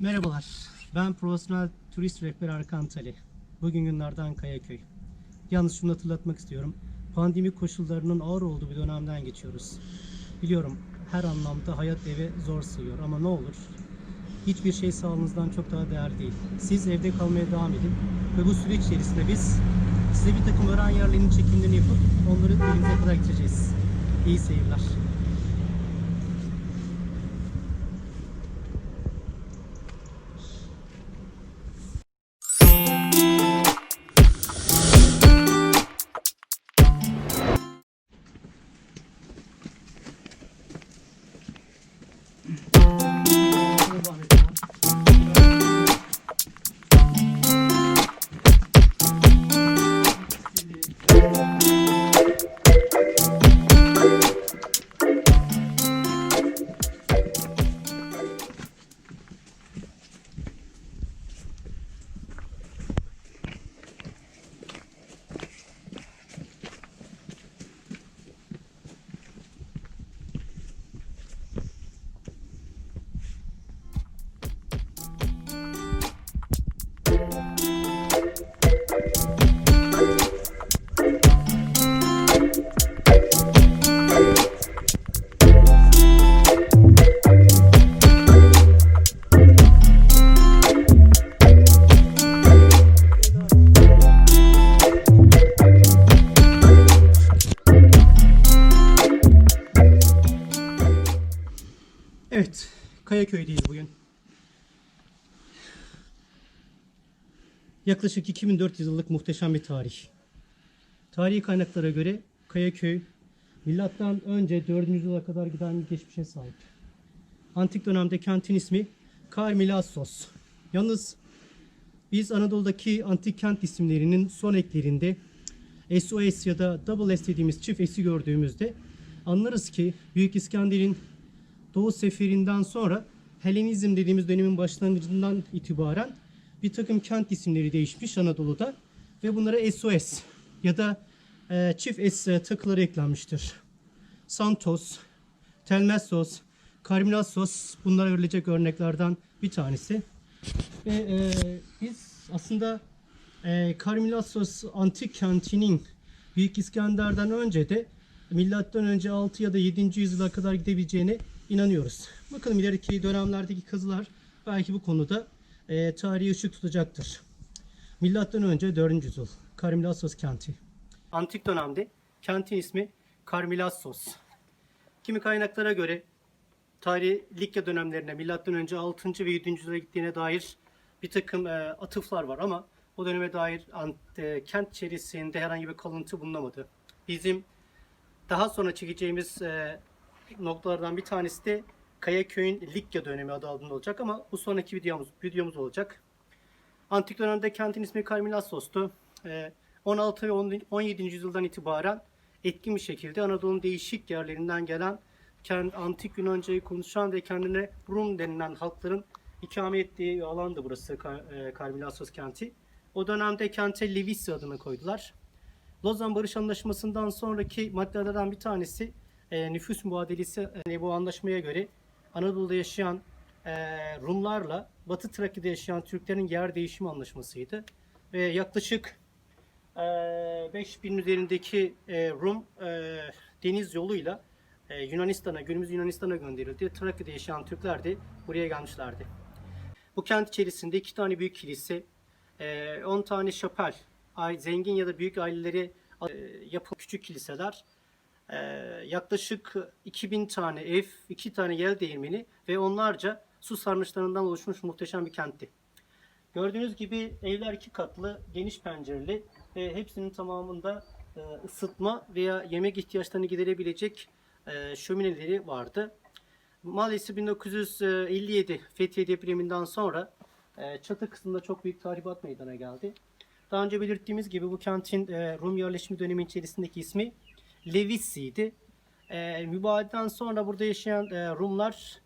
Merhabalar, ben profesyonel turist rehber Arkan Tali. Bugün günlerden Kayaköy. Yalnız şunu hatırlatmak istiyorum. Pandemi koşullarının ağır olduğu bir dönemden geçiyoruz. Biliyorum her anlamda hayat eve zor sığıyor ama ne olur hiçbir şey sağlığınızdan çok daha değerli değil. Siz evde kalmaya devam edin ve bu süreç içerisinde biz size bir takım öğren yerlerinin çekimlerini yapıp onları elinize kadar getireceğiz. İyi seyirler. Yaklaşık 2400 yıllık muhteşem bir tarih. Tarihi kaynaklara göre Kayaköy milattan önce 4. yüzyıla kadar giden bir geçmişe sahip. Antik dönemde kentin ismi Karmilassos. Yalnız biz Anadolu'daki antik kent isimlerinin son eklerinde SOS ya da Double S dediğimiz çift S'i gördüğümüzde anlarız ki Büyük İskender'in Doğu seferinden sonra Helenizm dediğimiz dönemin başlangıcından itibaren bir takım kent isimleri değişmiş Anadolu'da ve bunlara SOS ya da e, çift S takıları eklenmiştir. Santos, Telmessos, Karminassos bunlar verilecek örneklerden bir tanesi. Ve e, biz aslında e, Karminassos antik kentinin Büyük İskender'den önce de milattan önce 6 ya da 7. yüzyıla kadar gidebileceğine inanıyoruz. Bakalım ileriki dönemlerdeki kazılar belki bu konuda e, tarihi ışık tutacaktır. Milattan önce 4. yüzyıl Karmilassos kenti. Antik dönemde kentin ismi Karmilassos. Kimi kaynaklara göre tarihi Likya dönemlerine milattan önce 6. ve 7. yüzyıla gittiğine dair bir takım e, atıflar var ama o döneme dair e, kent içerisinde herhangi bir kalıntı bulunamadı. Bizim daha sonra çekeceğimiz e, noktalardan bir tanesi de Kayaköy'ün Likya dönemi adı altında olacak ama bu sonraki videomuz, videomuz olacak. Antik dönemde kentin ismi Karminassos'tu. E, 16 ve 17. yüzyıldan itibaren etkin bir şekilde Anadolu'nun değişik yerlerinden gelen kend, antik Yunancayı konuşan ve kendine Rum denilen halkların ikame ettiği alandı burası Kar, e, kenti. O dönemde kente Levisi adını koydular. Lozan Barış Anlaşması'ndan sonraki maddelerden bir tanesi e, nüfus muadelesi. Yani bu anlaşmaya göre Anadolu'da yaşayan e, Rumlarla Batı Trakya'da yaşayan Türklerin yer değişimi anlaşmasıydı. Ve yaklaşık e, 5000 üzerindeki e, Rum e, deniz yoluyla e, Yunanistan'a, günümüz Yunanistan'a gönderildi. Trakya'da yaşayan Türkler de buraya gelmişlerdi. Bu kent içerisinde iki tane büyük kilise, e, 10 tane şapel, zengin ya da büyük aileleri e, yapı küçük kiliseler, e, yaklaşık 2000 tane ev, 2 tane yel değirmeni ve onlarca su sarnıçlarından oluşmuş muhteşem bir kentti. Gördüğünüz gibi evler iki katlı, geniş pencereli ve hepsinin tamamında e, ısıtma veya yemek ihtiyaçlarını giderebilecek e, şömineleri vardı. Maalesef 1957 Fethiye depreminden sonra e, çatı kısmında çok büyük tahribat meydana geldi. Daha önce belirttiğimiz gibi bu kentin e, Rum yerleşimi dönemi içerisindeki ismi Levisi'ydi. E, mübadeleden sonra burada yaşayan e, Rumlar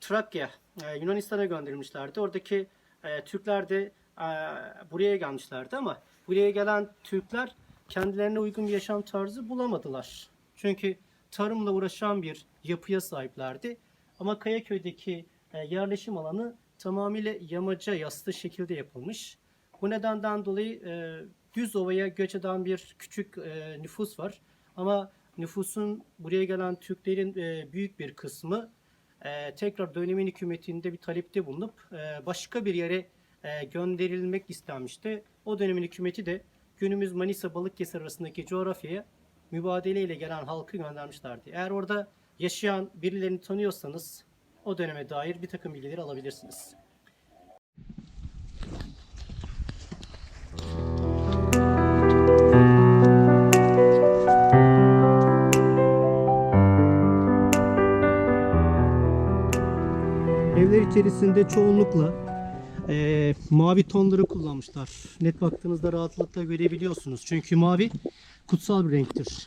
Trakya, e, Yunanistan'a gönderilmişlerdi. Oradaki e, Türkler de e, buraya gelmişlerdi ama buraya gelen Türkler kendilerine uygun bir yaşam tarzı bulamadılar. Çünkü tarımla uğraşan bir yapıya sahiplerdi. Ama Kayaköy'deki e, yerleşim alanı tamamıyla yamaca yastı şekilde yapılmış. Bu nedenden dolayı e, düz ovaya göç eden bir küçük e, nüfus var. Ama nüfusun buraya gelen Türklerin e, büyük bir kısmı e, tekrar dönemin hükümetinde bir talepte bulunup e, başka bir yere e, gönderilmek istenmişti. O dönemin hükümeti de günümüz Manisa Balıkesir arasındaki coğrafyaya mübadeleyle gelen halkı göndermişlerdi. Eğer orada yaşayan birilerini tanıyorsanız o döneme dair bir takım bilgileri alabilirsiniz. İçerisinde çoğunlukla eee, mavi tonları kullanmışlar. Net baktığınızda rahatlıkla görebiliyorsunuz. Çünkü mavi kutsal bir renktir.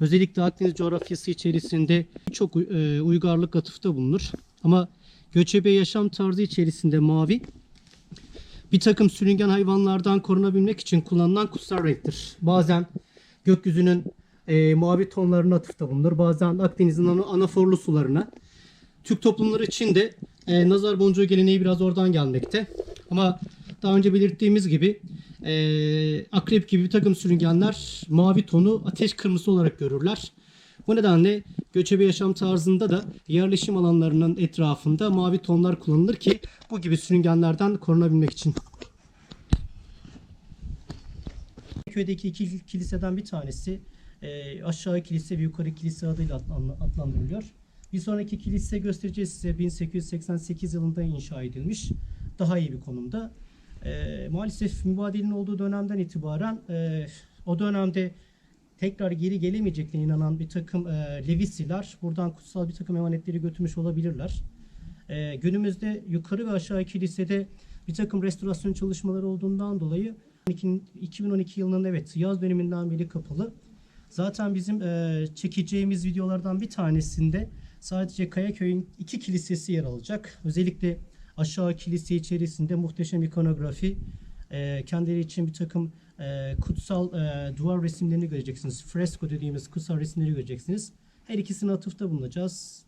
Özellikle Akdeniz coğrafyası içerisinde çok e, uygarlık atıfta bulunur. Ama göçebe yaşam tarzı içerisinde mavi bir takım sürüngen hayvanlardan korunabilmek için kullanılan kutsal renktir. Bazen gökyüzünün e, mavi tonlarına atıfta bulunur. Bazen Akdeniz'in ana- anaforlu sularına. Türk toplumları için de e, nazar boncuğu geleneği biraz oradan gelmekte. Ama daha önce belirttiğimiz gibi e, akrep gibi bir takım sürüngenler mavi tonu ateş kırmızısı olarak görürler. Bu nedenle göçebe yaşam tarzında da yerleşim alanlarının etrafında mavi tonlar kullanılır ki bu gibi sürüngenlerden korunabilmek için. Köydeki iki kiliseden bir tanesi e, aşağı kilise ve yukarı kilise adıyla adlan- adlandırılıyor. Bir sonraki kilise göstereceğiz size 1888 yılında inşa edilmiş. Daha iyi bir konumda. E, maalesef mübadelenin olduğu dönemden itibaren e, o dönemde tekrar geri gelemeyeceklerine inanan bir takım e, Levisiler buradan kutsal bir takım emanetleri götürmüş olabilirler. E, günümüzde yukarı ve aşağı kilisede bir takım restorasyon çalışmaları olduğundan dolayı 2012 yılının evet yaz döneminden beri kapalı. Zaten bizim e, çekeceğimiz videolardan bir tanesinde sadece Kayaköy'ün iki kilisesi yer alacak. Özellikle aşağı kilise içerisinde muhteşem ikonografi, e, kendileri için bir takım e, kutsal e, duvar resimlerini göreceksiniz. Fresko dediğimiz kutsal resimleri göreceksiniz. Her ikisine atıfta bulunacağız.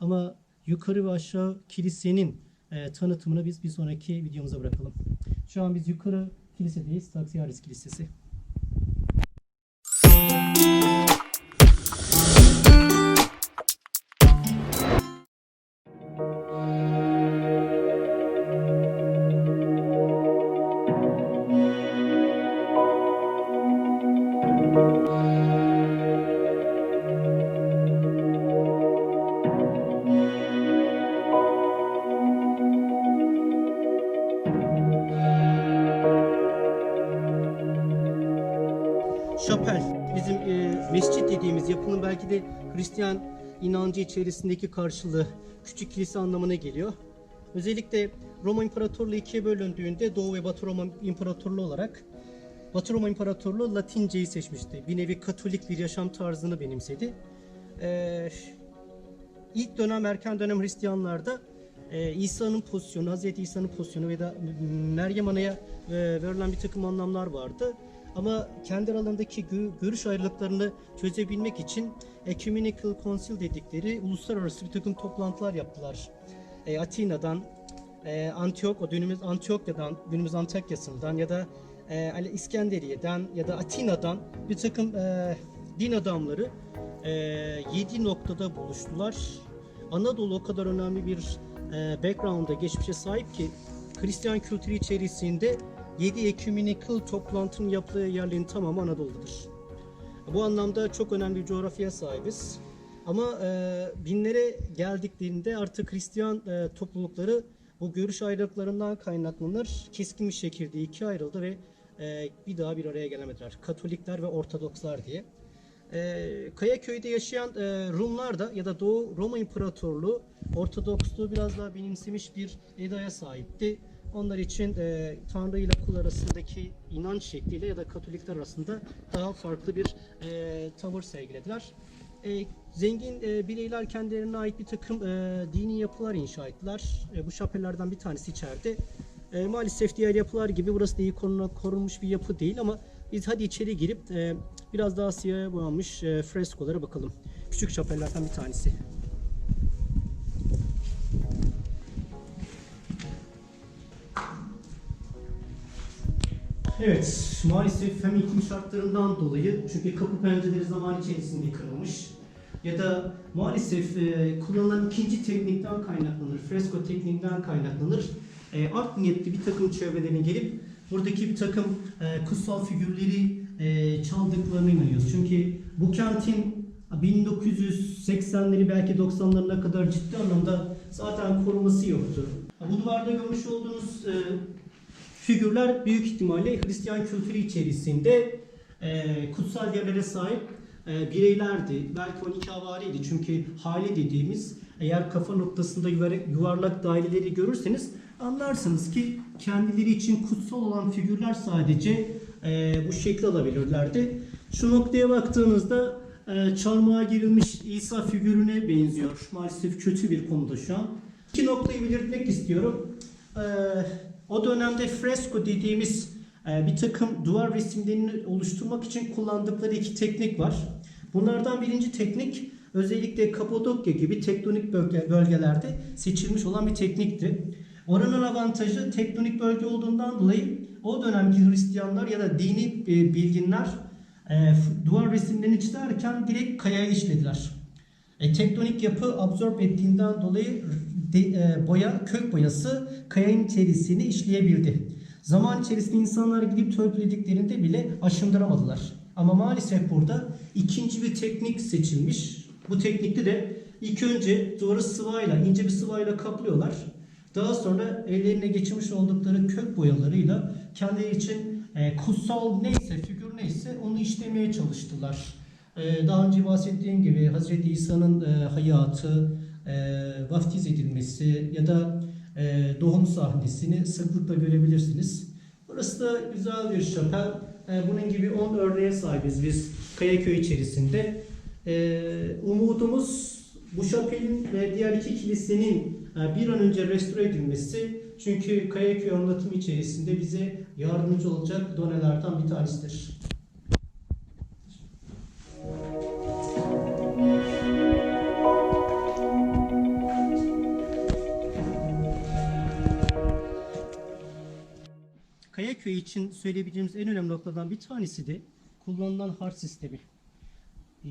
Ama yukarı ve aşağı kilisenin e, tanıtımını biz bir sonraki videomuza bırakalım. Şu an biz yukarı kilisedeyiz. Taksiyaris Kilisesi. Hristiyan inancı içerisindeki karşılığı küçük kilise anlamına geliyor. Özellikle Roma İmparatorluğu ikiye bölündüğünde Doğu ve Batı Roma İmparatorluğu olarak Batı Roma İmparatorluğu Latinceyi seçmişti. Bir nevi Katolik bir yaşam tarzını benimsedi. Ee, ilk dönem erken dönem Hristiyanlarda e, İsa'nın pozisyonu, Hazreti İsa'nın pozisyonu ve da Meryem Ana'ya e, verilen bir takım anlamlar vardı. Ama kendi aralarındaki gö- görüş ayrılıklarını çözebilmek için Ecumenical Council dedikleri uluslararası bir takım toplantılar yaptılar. E, Atina'dan, e, Antiyok, o dönümüz Antiokya'dan, günümüz Antakya'sından ya da e, İskenderiye'den ya da Atina'dan bir takım e, din adamları e, 7 noktada buluştular. Anadolu o kadar önemli bir e, background'a, geçmişe sahip ki Hristiyan kültürü içerisinde 7 ekümenikal toplantının yaptığı yerlerin tamamı Anadolu'dadır. Bu anlamda çok önemli bir coğrafyaya sahibiz. Ama e, binlere geldiklerinde artık Hristiyan e, toplulukları bu görüş ayrılıklarından kaynaklanır. Keskin bir şekilde ikiye ayrıldı ve e, bir daha bir araya gelemediler. Katolikler ve Ortodokslar diye. E, Kayaköy'de yaşayan e, Rumlar da ya da Doğu Roma İmparatorluğu Ortodoksluğu biraz daha benimsemiş bir edaya sahipti. Onlar için e, Tanrı ile kul arasındaki inanç şekliyle ya da Katolikler arasında daha farklı bir e, tavır sergilediler. E, zengin e, bireyler kendilerine ait bir takım e, dini yapılar inşa ettiler. E, bu şapellerden bir tanesi içeride. E, maalesef diğer yapılar gibi burası da iyi koruna, korunmuş bir yapı değil ama biz hadi içeri girip e, biraz daha siyaha boyanmış e, freskolara bakalım. Küçük şapellerden bir tanesi. Evet, maalesef hem iklim şartlarından dolayı çünkü kapı pencereleri zaman içerisinde kırılmış ya da maalesef e, kullanılan ikinci teknikten kaynaklanır, fresko tekniğinden kaynaklanır. E, art niyetli bir takım çevrelerin gelip buradaki bir takım e, kutsal figürleri e, çaldıklarına inanıyoruz. Çünkü bu kentin 1980'leri belki 90'larına kadar ciddi anlamda zaten koruması yoktu. Bu duvarda görmüş olduğunuz e, figürler büyük ihtimalle Hristiyan kültürü içerisinde e, kutsal yerlere sahip e, bireylerdi. Belki 12 havariydi çünkü hale dediğimiz eğer kafa noktasında yuvarlak, yuvarlak daireleri görürseniz anlarsınız ki kendileri için kutsal olan figürler sadece e, bu şekli alabilirlerdi. Şu noktaya baktığınızda e, çarmıha girilmiş İsa figürüne benziyor. Maalesef kötü bir konuda şu an. İki noktayı belirtmek istiyorum. E, o dönemde fresko dediğimiz e, bir takım duvar resimlerini oluşturmak için kullandıkları iki teknik var. Bunlardan birinci teknik özellikle Kapadokya gibi tektonik bölge, bölgelerde seçilmiş olan bir teknikti. Oranın avantajı tektonik bölge olduğundan dolayı o dönemki Hristiyanlar ya da dini e, bilginler e, duvar resimlerini çizerken direkt kayaya işlediler. E, tektonik yapı absorb ettiğinden dolayı de, e, boya kök boyası kayanın içerisini işleyebildi. Zaman içerisinde insanlar gidip törpülediklerinde bile aşındıramadılar. Ama maalesef burada ikinci bir teknik seçilmiş. Bu teknikte de ilk önce duvarı sıvayla, ince bir sıvayla kaplıyorlar. Daha sonra ellerine geçirmiş oldukları kök boyalarıyla kendileri için e, kutsal neyse, figür neyse onu işlemeye çalıştılar. E, daha önce bahsettiğim gibi Hz. İsa'nın e, hayatı, e, vaftiz edilmesi ya da e, doğum sahnesini sıklıkla görebilirsiniz. Burası da güzel bir şapel. E, bunun gibi 10 örneğe sahibiz biz Kayaköy içerisinde. E, umudumuz bu şapelin ve diğer iki kilisenin e, bir an önce restore edilmesi. Çünkü Kayaköy anlatımı içerisinde bize yardımcı olacak donelerden bir tanesidir. Kayaköy için söyleyebileceğimiz en önemli noktadan bir tanesi de kullanılan harç sistemi. E,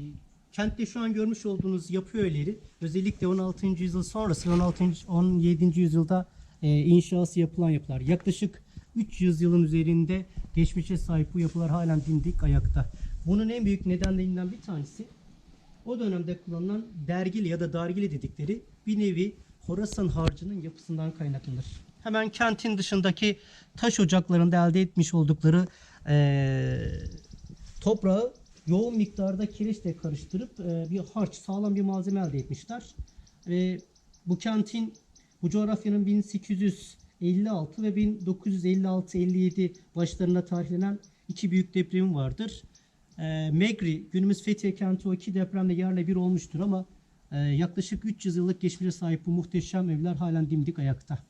Kentte şu an görmüş olduğunuz yapı öğeleri özellikle 16. yüzyıl sonrası 16. 17. yüzyılda e, inşası yapılan yapılar. Yaklaşık 300 yılın üzerinde geçmişe sahip bu yapılar halen dimdik ayakta. Bunun en büyük nedenlerinden bir tanesi o dönemde kullanılan dergili ya da dargili dedikleri bir nevi Horasan harcının yapısından kaynaklanır. Hemen kentin dışındaki taş ocaklarında elde etmiş oldukları eee, toprağı yoğun miktarda kireçle karıştırıp e, bir harç, sağlam bir malzeme elde etmişler. Ve bu kentin, bu coğrafyanın 1856 ve 1956-57 başlarında tarihlenen iki büyük depremi vardır. E, Megri, günümüz Fethiye kenti o iki depremde yerle bir olmuştur ama e, yaklaşık 300 yıllık geçmişe sahip bu muhteşem evler halen dimdik ayakta.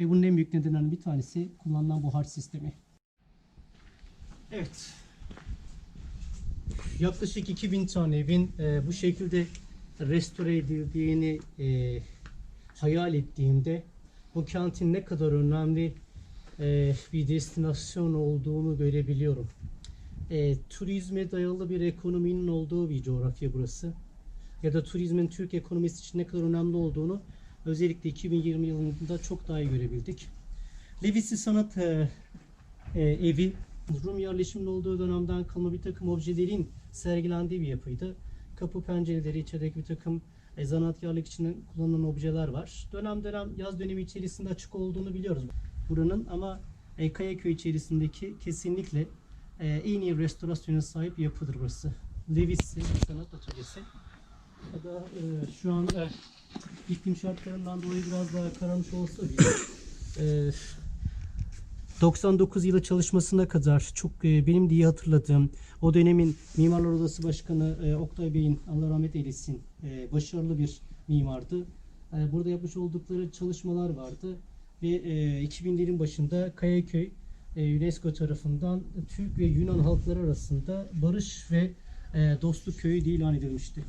Ve bunun en büyük nedenlerinden bir tanesi kullanılan bu harç sistemi. Evet, yaklaşık 2000 tane evin e, bu şekilde restore edildiğini e, hayal ettiğimde bu kentin ne kadar önemli e, bir destinasyon olduğunu görebiliyorum. E, turizme dayalı bir ekonominin olduğu bir coğrafya burası. Ya da turizmin Türk ekonomisi için ne kadar önemli olduğunu özellikle 2020 yılında çok daha iyi görebildik. Levisi Sanat e, e, Evi Rum yerleşiminin olduğu dönemden kalma bir takım objelerin sergilendiği bir yapıydı. Kapı pencereleri, içerideki bir takım e, zanaatkarlık için kullanılan objeler var. Dönem dönem yaz dönemi içerisinde açık olduğunu biliyoruz buranın ama e, Kayaköy içerisindeki kesinlikle e, en iyi restorasyona sahip yapıdır burası. Levis'i Sanat Atölyesi. Da e, şu an e, iklim şartlarından dolayı biraz daha kararmış olsa bile e, 99 yılı çalışmasına kadar çok e, benim de iyi hatırladığım o dönemin Mimarlar Odası Başkanı e, Oktay Bey'in Allah rahmet eylesin e, başarılı bir mimardı. E, burada yapmış oldukları çalışmalar vardı ve e, 2000'lerin başında Kayaköy e, UNESCO tarafından Türk ve Yunan halkları arasında barış ve e, dostluk köyü diye ilan edilmişti.